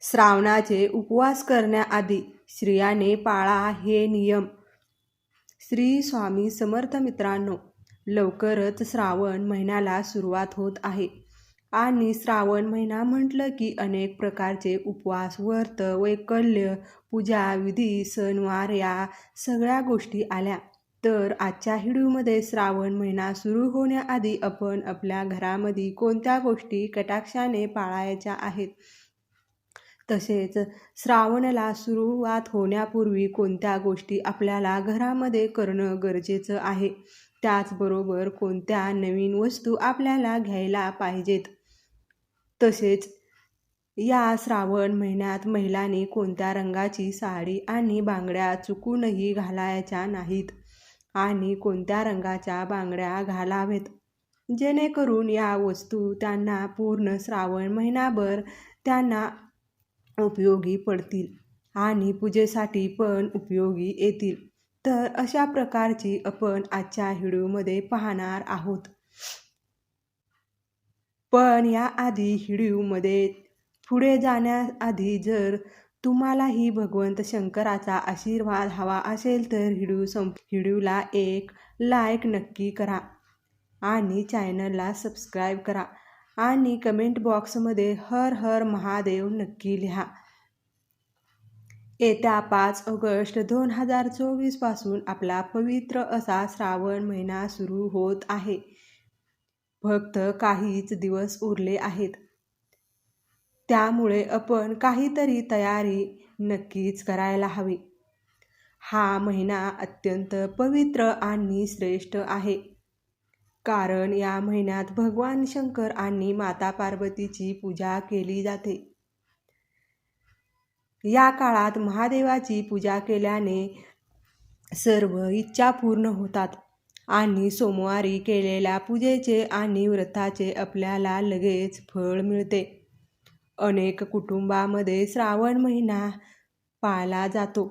श्रावणाचे उपवास करण्याआधी स्त्रियाने पाळा हे नियम. श्री स्वामी समर्थ मित्रांनो लवकरच श्रावण महिन्याला सुरुवात होत आहे. आणि श्रावण महिना म्हटलं की अनेक प्रकारचे उपवास व्रत वैकल्य पूजा विधी सणवार या सगळ्या गोष्टी आल्या. तर आजच्या हिडूमध्ये श्रावण महिना सुरू होण्याआधी आपण आपल्या घरामध्ये कोणत्या गोष्टी कटाक्षाने पाळायच्या आहेत? तसेच श्रावणाला सुरुवात होण्यापूर्वी कोणत्या गोष्टी आपल्याला घरामध्ये करणं गरजेचं आहे? त्याचबरोबर कोणत्या नवीन वस्तू आपल्याला घ्यायला पाहिजेत? तसेच या श्रावण महिन्यात महिलांनी कोणत्या रंगाची साडी आणि बांगड्या चुकूनही घालायच्या नाहीत? आणि कोणत्या रंगाच्या बांगड्या घालावेत? जेणेकरून या वस्तू त्यांना पूर्ण श्रावण महिनाभर त्यांना उपयोगी पडतील आणि पूजेसाठी पण उपयोगी येतील. तर अशा प्रकारची आपण आजच्या व्हिडिओमध्ये पाहणार आहोत. पण याआधी व्हिडिओमध्ये पुढे जाण्याआधी जर तुम्हालाही भगवंत शंकराचा आशीर्वाद हवा असेल तर व्हिडिओ सं व्हिडिओला एक लाईक नक्की करा आणि चॅनलला सबस्क्राईब करा. आणि कमेंट बॉक्समध्ये हर हर महादेव नक्की लिहा. येत्या पाच ऑगस्ट दोन हजार चोवीसपासून आपला पवित्र असा श्रावण महिना सुरू होत आहे. फक्त काहीच दिवस उरले आहेत. त्यामुळे आपण काहीतरी तयारी नक्कीच करायला हवी. हा महिना अत्यंत पवित्र आणि श्रेष्ठ आहे. कारण या महिन्यात भगवान शंकर आणि माता पार्वतीची पूजा केली जाते. या काळात महादेवाची पूजा केल्याने सर्व इच्छा पूर्ण होतात आणि सोमवारी केलेल्या पूजेचे आणि व्रताचे आपल्याला लगेच फळ मिळते. अनेक कुटुंबामध्ये श्रावण महिना पाळला जातो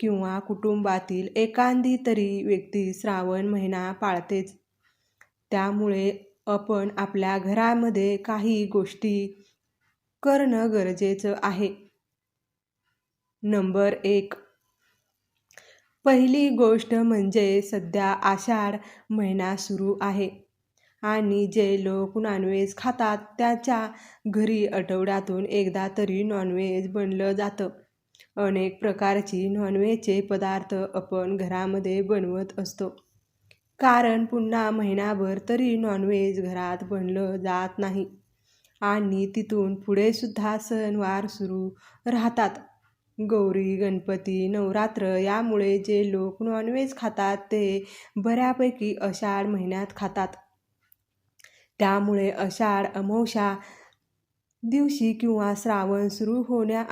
किंवा कुटुंबातील एखादी तरी व्यक्ती श्रावण महिना पाळतेच. त्यामुळे आपण आपल्या घरामध्ये काही गोष्टी करणं गरजेचं आहे. नंबर एक. पहिली गोष्ट म्हणजे सध्या आषाढ महिना सुरू आहे आणि जे लोक नॉनव्हेज खातात त्याच्या घरी आठवड्यातून एकदा तरी नॉनव्हेज बनलं जातं. अनेक प्रकारची नॉनव्हेजचे पदार्थ आपण घरामध्ये बनवत असतो. कारण पुन्हा महिनाभर तरी नॉनव्हेज घरात बनलं जात नाही. आणि तिथून पुढे सुद्धा सणवार सुरू राहतात. गौरी गणपती नवरात्र यामुळे जे लोक नॉनव्हेज खातात ते बऱ्यापैकी आषाढ महिन्यात खातात. त्यामुळे आषाढ अमावशा दिवशी किंवा श्रावण सुरू होण्या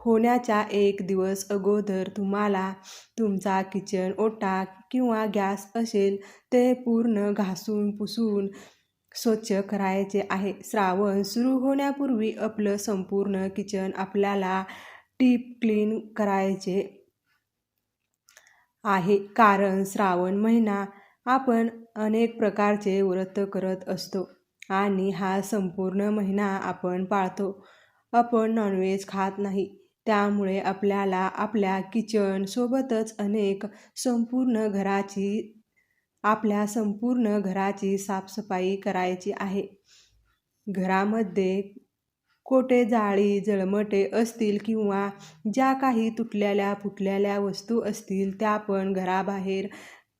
होण्याच्या एक दिवस अगोदर तुम्हाला तुमचा किचन ओटा किंवा गॅस असेल ते पूर्ण घासून पुसून स्वच्छ करायचे आहे. श्रावण सुरू होण्यापूर्वी आपलं संपूर्ण किचन आपल्याला टीप क्लीन करायचे आहे. कारण श्रावण महिना आपण अनेक प्रकारचे व्रत करत असतो आणि हा संपूर्ण महिना आपण पाळतो. आपण नॉनव्हेज खात नाही. त्यामुळे आपल्याला आपल्या किचन सोबतच अनेक संपूर्ण घराची आपल्या संपूर्ण घराची साफसफाई करायची आहे. घरामध्ये कोटे जाळी जळमटे असतील किंवा ज्या काही तुटलेल्या फुटलेल्या वस्तू असतील त्या पण घराबाहेर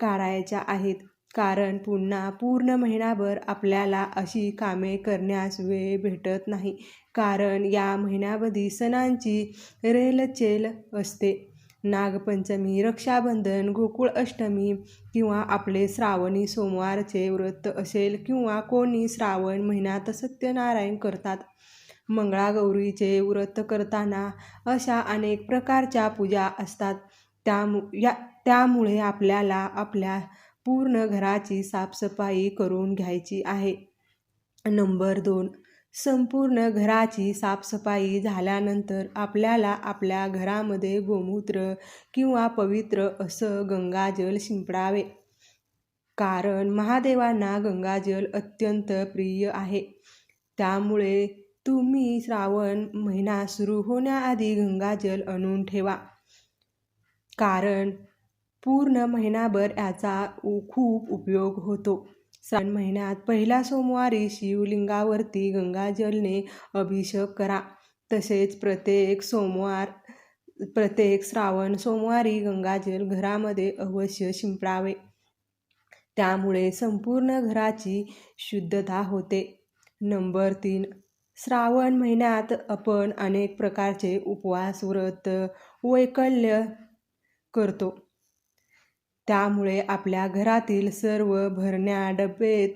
काढायच्या आहेत. कारण पुन्हा पूर्ण महिनाभर आपल्याला अशी कामे करण्यास वेळ भेटत नाही. कारण या महिन्यामध्ये सणांची रेलचेल असते. नागपंचमी रक्षाबंधन गोकुळ अष्टमी किंवा आपले श्रावणी सोमवारचे व्रत असेल किंवा कोणी श्रावण महिन्यात सत्यनारायण करतात. मंगळागौरीचे व्रत करताना अशा अनेक प्रकारच्या पूजा असतात. त्यामु या त्यामुळे आपल्याला आपल्या पूर्ण घराची साफसफाई करून घ्यायची आहे. नंबर दोन संपूर्ण घराची साफसफाई झाल्यानंतर आपल्याला आपल्या घरामध्ये गोमूत्र किंवा पवित्र असं गंगाजल शिंपडावे. कारण महादेवांना गंगाजल अत्यंत प्रिय आहे. त्यामुळे तुम्ही श्रावण महिना सुरू होण्याआधी गंगाजल आणून ठेवा. कारण पूर्ण महिनाभर याचा उ- खूप उपयोग होतो. श्रावण महिन्यात पहिल्या सोमवारी शिवलिंगावरती गंगाजलने अभिषेक करा. तसेच प्रत्येक सोमवार प्रत्येक श्रावण सोमवारी गंगाजल घरामध्ये अवश्य शिंपडावे. त्यामुळे संपूर्ण घराची शुद्धता होते. नंबर तीन श्रावण महिन्यात आपण अनेक प्रकारचे उपवास व्रत वैकल्य करतो. त्यामुळे आपल्या घरातील सर्व भरण्या डबे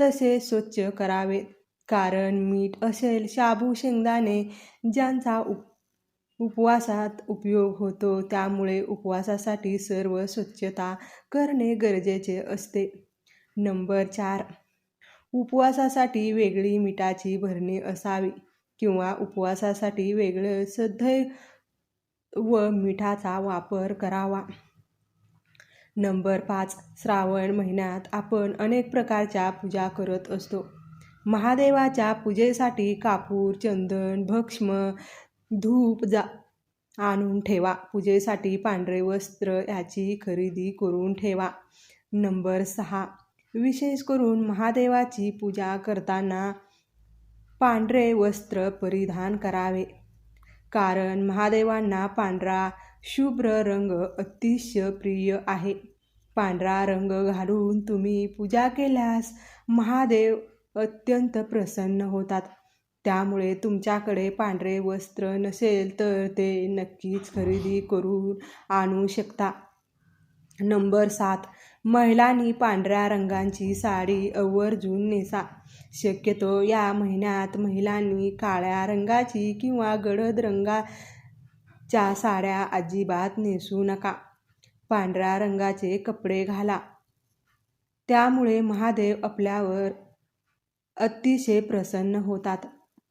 तसे स्वच्छ करावेत कारण मीठ असेल शाबू शेंगदाणे ज्यांचा उप उपवासात उपयोग होतो त्यामुळे उपवासासाठी सर्व स्वच्छता करणे गरजेचे असते. नंबर चार. उपवासासाठी वेगळी मिठाची भरणी असावी किंवा उपवासासाठी वेगळं सदैव व मिठाचा वापर करावा. नंबर पाच श्रावण महिन्यात आपण अनेक प्रकारच्या पूजा करत असतो. महादेवाच्या पूजेसाठी कापूर चंदन भक्ष्म धूप जा आणून ठेवा. पूजेसाठी पांढरे वस्त्र याची खरेदी करून ठेवा. नंबर सहा विशेष करून महादेवाची पूजा करताना पांढरे वस्त्र परिधान करावे. कारण महादेवांना पांढरा शुभ्र रंग अतिशय प्रिय आहे. पांढरा रंग घालून तुम्ही पूजा केल्यास महादेव अत्यंत प्रसन्न होतात. त्यामुळे तुमच्याकडे पांढरे वस्त्र नसेल तर ते नक्कीच खरेदी करून आणू शकता. नंबर सात. महिलांनी पांढऱ्या रंगांची साडी आवर्जून नेसा. शक्यतो या महिन्यात महिलांनी काळ्या रंगाची किंवा गडद रंगा च्या साड्या अजिबात नेसू नका. पांढऱ्या रंगाचे कपडे घाला. त्यामुळे महादेव आपल्यावर अतिशय प्रसन्न होतात.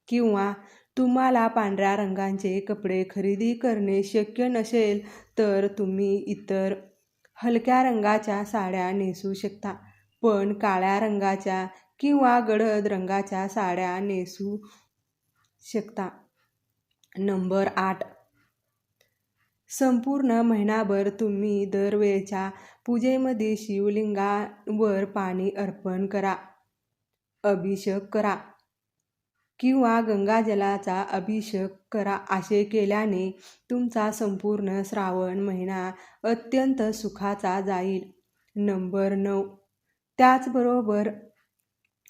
किंवा तुम्हाला पांढऱ्या रंगांचे कपडे खरेदी करणे शक्य नसेल तर तुम्ही इतर हलक्या रंगाच्या साड्या नेसू शकता. पण काळ्या रंगाच्या किंवा गडद रंगाच्या साड्या नेसू शकता. नंबर आठ. संपूर्ण महिनाभर तुम्ही दरवेळच्या पूजेमध्ये शिवलिंगावर पाणी अर्पण करा. अभिषेक करा. किंवा गंगाजलाचा अभिषेक करा असे केल्याने तुमचा संपूर्ण श्रावण महिना अत्यंत सुखाचा जाईल. नंबर नऊ. त्याचबरोबर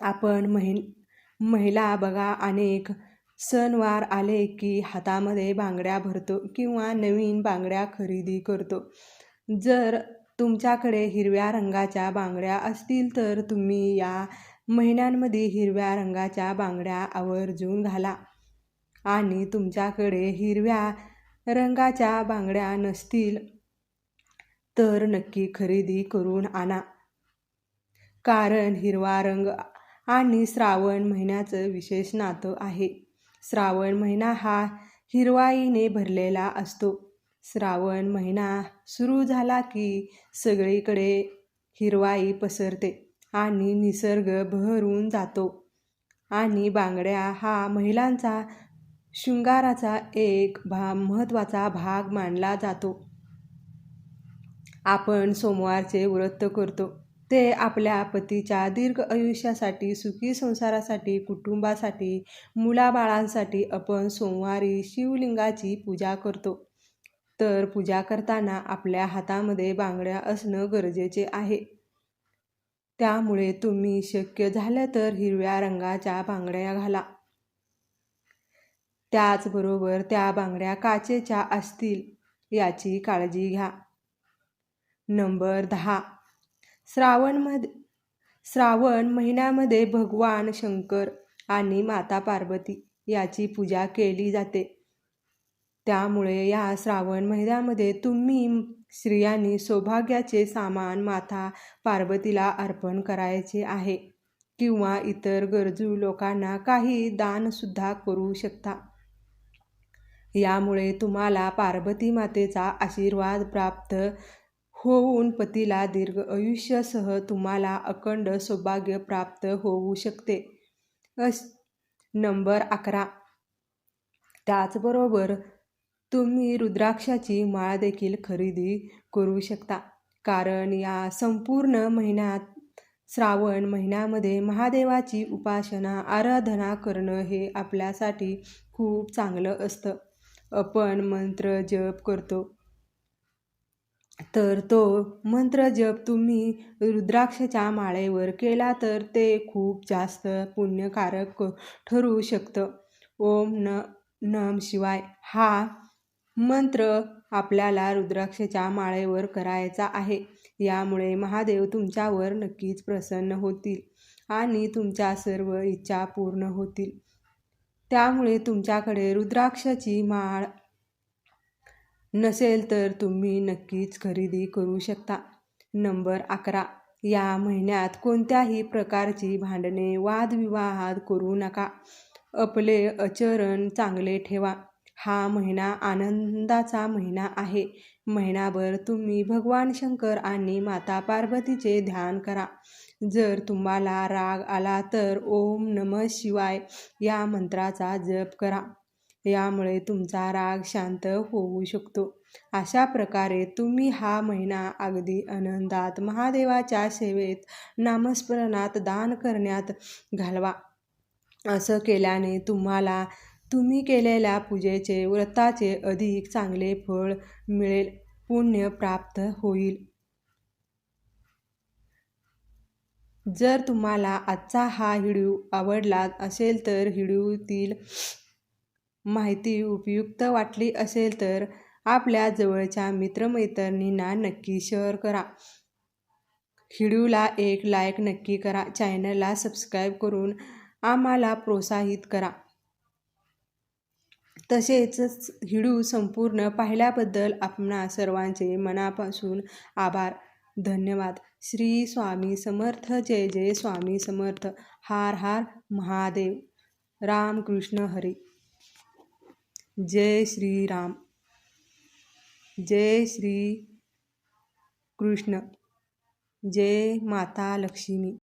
आपण महिन महिला बघा अनेक सणवार आले की हातामध्ये बांगड्या भरतो किंवा नवीन बांगड्या खरेदी करतो. जर तुमच्याकडे हिरव्या रंगाच्या बांगड्या असतील तर तुम्ही या महिन्यांमध्ये हिरव्या रंगाच्या बांगड्या आवर्जून घाला. आणि तुमच्याकडे हिरव्या रंगाच्या बांगड्या नसतील तर नक्की खरेदी करून आणा. कारण हिरवा रंग आणि श्रावण महिन्याचं विशेष नातं आहे. श्रावण महिना हा हिरवाईने भरलेला असतो. श्रावण महिना सुरू झाला की सगळीकडे हिरवाई पसरते आणि निसर्ग बहरून जातो. आणि बांगड्या हा महिलांचा शृंगाराचा एक भा महत्त्वाचा भाग मानला जातो. आपण सोमवारचे व्रत करतो. ते आपल्या पतीच्या दीर्घ आयुष्यासाठी सुखी संसारासाठी कुटुंबासाठी मुलाबाळांसाठी आपण सोमवारी शिवलिंगाची पूजा करतो. तर पूजा करताना आपल्या हातामध्ये बांगड्या असणं गरजेचे आहे. त्यामुळे तुम्ही शक्य झालं तर हिरव्या रंगाच्या बांगड्या घाला. त्याचबरोबर त्या बांगड्या काचेच्या असतील याची काळजी घ्या. नंबर दहा. श्रावणमध्ये श्रावण महिन्यामध्ये भगवान शंकर आणि माता पार्वती याची पूजा केली जाते. त्यामुळे या श्रावण महिन्यामध्ये तुम्ही स्त्रियांनी सौभाग्याचे सामान माता पार्वतीला अर्पण करायचे आहे किंवा इतर गरजू लोकांना काही दानसुद्धा करू शकता. यामुळे तुम्हाला पार्वती मातेचा आशीर्वाद प्राप्त होऊन पतीला दीर्घ आयुष्यासह तुम्हाला अखंड सौभाग्य प्राप्त होऊ शकते. अस नंबर अकरा. त्याचबरोबर तुम्ही रुद्राक्षाची माळ देखील खरेदी करू शकता. कारण या संपूर्ण महिन्यात श्रावण महिन्यामध्ये महादेवाची उपासना आराधना करणं हे आपल्यासाठी खूप चांगलं असतं. आपण मंत्र जप करतो. तर तो मंत्र जप तुम्ही रुद्राक्षच्या माळेवर केला तर ते खूप जास्त पुण्यकारक ठरू शकतं. ओम न नम शिवाय हा मंत्र आपल्याला रुद्राक्षच्या माळेवर करायचा आहे. यामुळे महादेव तुमच्यावर नक्कीच प्रसन्न होतील आणि तुमच्या सर्व इच्छा पूर्ण होतील. त्यामुळे तुमच्याकडे रुद्राक्षाची माळ नसेल तर तुम्ही नक्कीच खरेदी करू शकता. नंबर अकरा. या महिन्यात कोणत्याही प्रकारची भांडणे वादविवाहात करू नका. आपले आचरण चांगले ठेवा. हा महिना आनंदाचा महिना आहे. महिनाभर तुम्ही भगवान शंकर आणि माता पार्वतीचे ध्यान करा. जर तुम्हाला राग आला तर ओम नम शिवाय या मंत्राचा जप करा. यामुळे तुमचा राग शांत होऊ शकतो. अशा प्रकारे तुम्ही हा महिना अगदी आनंदात महादेवाच्या सेवेत नामस्मरणात दान करण्यात घालवा. असं केल्याने तुम्हाला तुम्ही केलेल्या पूजेचे व्रताचे अधिक चांगले फळ मिळेल पुण्य प्राप्त होईल. जर तुम्हाला आजचा हा व्हिडिओ आवडला असेल तर व्हिडिओतील माहिती उपयुक्त वाटली असेल तर आपल्या जवळच्या मित्रमैत्रिणींना नक्की शेअर करा. व्हिडिओला एक लाईक नक्की करा. चॅनलला सबस्क्राईब करून आम्हाला प्रोत्साहित करा. तसेच व्हिडिओ संपूर्ण पाहिल्याबद्दल आपणा सर्वांचे मनापासून आभार. धन्यवाद. श्री स्वामी समर्थ. जय जय स्वामी समर्थ. हार हार महादेव. रामकृष्ण हरी. जय श्रीराम जय श्री कृष्ण जय माता लक्ष्मी.